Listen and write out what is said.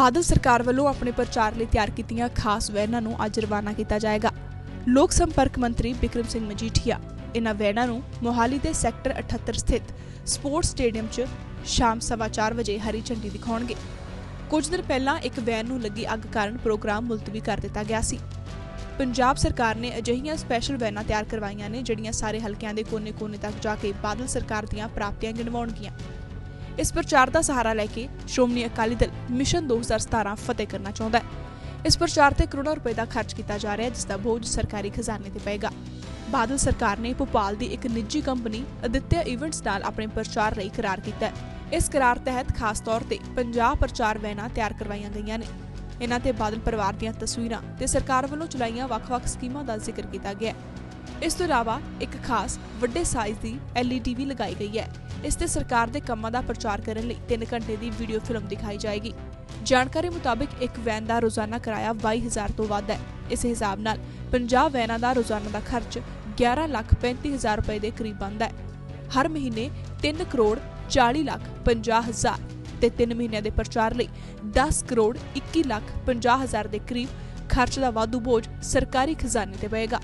ਬਾਦਲ ਸਰਕਾਰ ਵੱਲੋਂ ਆਪਣੇ ਪ੍ਰਚਾਰ ਲਈ ਤਿਆਰ ਕੀਤੀਆਂ ਖਾਸ ਵੈਨਾਂ ਨੂੰ ਅੱਜ ਰਵਾਨਾ ਕੀਤਾ ਜਾਏਗਾ। ਲੋਕ ਸੰਪਰਕ ਮੰਤਰੀ ਬਿਕਰਮ ਸਿੰਘ ਮਜੀਠੀਆ ਇਹਨਾਂ ਵੈਨਾਂ ਨੂੰ ਮੋਹਾਲੀ ਦੇ ਸੈਕਟਰ 78 ਸਥਿਤ ਸਪੋਰਟਸ ਸਟੇਡੀਅਮ 'ਚ ਸ਼ਾਮ 4:30 ਵਜੇ ਹਰੀ ਝੰਡੀ ਦਿਖਾਉਣਗੇ। ਕੁਝ ਦਿਨ ਪਹਿਲਾਂ ਇੱਕ ਵੈਨ ਨੂੰ ਲੱਗੀ ਅੱਗ ਕਾਰਨ ਪ੍ਰੋਗਰਾਮ ਮੁਲਤਵੀ ਕਰ ਦਿੱਤਾ ਗਿਆ ਸੀ। ਪੰਜਾਬ ਸਰਕਾਰ ਨੇ ਅਜਿਹੀਆਂ ਸਪੈਸ਼ਲ ਵੈਨਾਂ ਤਿਆਰ ਕਰਵਾਈਆਂ ਨੇ, ਜਿਹੜੀਆਂ ਸਾਰੇ ਹਲਕਿਆਂ ਦੇ ਕੋਨੇ-ਕੋਨੇ ਤੱਕ ਜਾ ਕੇ ਬਾਦਲ ਸਰਕਾਰ ਦੀਆਂ ਪ੍ਰਾਪਤੀਆਂ ਗਿਣਵਾਉਣਗੀਆਂ। ਇਸ ਪ੍ਰਚਾਰ ਦਾ ਸਹਾਰਾ ਲੈ ਕੇ ਸ਼੍ਰੋਮਣੀ ਅਕਾਲੀ ਦਲ ਮਿਸ਼ਨ 2017 ਫਤਿਹ ਕਰਨਾ ਚਾਹੁੰਦਾ ਹੈ। ਇਸ ਪ੍ਰਚਾਰ ਤੇ ਕਰੋੜਾਂ ਰੁਪਏ ਦਾ ਖਰਚ ਕੀਤਾ ਜਾ ਰਿਹਾ ਹੈ, ਜਿਸ ਦਾ ਬੋਝ ਸਰਕਾਰੀ ਖਜ਼ਾਨੇ ਤੇ ਪਏਗਾ। ਬਾਦਲ ਸਰਕਾਰ ਨੇ ਭੋਪਾਲ ਦੀ ਇੱਕ ਨਿੱਜੀ ਕੰਪਨੀ ਅਦਿੱਤਿਆ ਇਵੈਂਟਸ ਨਾਲ ਆਪਣੇ ਪ੍ਰਚਾਰ ਲਈ ਕਰਾਰ ਕੀਤਾ ਹੈ। ਇਸ ਕਰਾਰ ਤਹਿਤ ਖਾਸ ਤੌਰ ਤੇ 50 ਪ੍ਰਚਾਰ ਵੈਨਾਂ ਤਿਆਰ ਕਰਵਾਈਆਂ ਗਈਆਂ ਨੇ। ਇਹਨਾਂ ਤੇ ਬਾਦਲ ਪਰਿਵਾਰ ਦੀਆਂ ਤਸਵੀਰਾਂ ਤੇ ਸਰਕਾਰ ਵੱਲੋਂ ਚਲਾਈਆਂ ਵੱਖ-ਵੱਖ ਸਕੀਮਾਂ ਦਾ ਜ਼ਿਕਰ ਕੀਤਾ ਗਿਆ ਹੈ। ਇਸ ਤੋਂ ਇਲਾਵਾ ਇੱਕ ਖਾਸ ਵੱਡੇ ਸਾਈਜ਼ ਦੀ LED ਵੀ ਲਗਾਈ ਗਈ ਹੈ। ਇਸ ਤੇ ਸਰਕਾਰ ਦੇ ਕੰਮਾਂ ਦਾ ਪ੍ਰਚਾਰ ਕਰਨ ਲਈ 3 ਘੰਟੇ ਦੀ ਵੀਡੀਓ ਫਿਲਮ ਦਿਖਾਈ ਜਾਏਗੀ। ਜਾਣਕਾਰੀ ਮੁਤਾਬਕ ਇੱਕ ਵੈਨ ਦਾ ਰੋਜ਼ਾਨਾ ਕਿਰਾਇਆ 22000 ਤੋਂ ਵੱਧ ਹੈ। ਇਸ ਹਿਸਾਬ ਨਾਲ 50 ਵੈਨਾਂ ਦਾ ਰੋਜ਼ਾਨਾ ਦਾ ਖਰਚ 11 ਲੱਖ 35000 ਰੁਪਏ ਦੇ ਕਰੀਬ ਬਣਦਾ ਹੈ। ਹਰ ਮਹੀਨੇ 3 ਕਰੋੜ 40 ਲੱਖ 50 ਹਜ਼ਾਰ ਤੇ 3 ਮਹੀਨਿਆਂ ਦੇ ਪ੍ਰਚਾਰ ਲਈ 10 ਕਰੋੜ 21 ਲੱਖ 50 ਹਜ਼ਾਰ ਦੇ ਕਰੀਬ ਖਰਚ ਦਾ ਵਾਧੂ ਬੋਝ ਸਰਕਾਰੀ ਖਜ਼ਾਨੇ ਤੇ ਪਏਗਾ।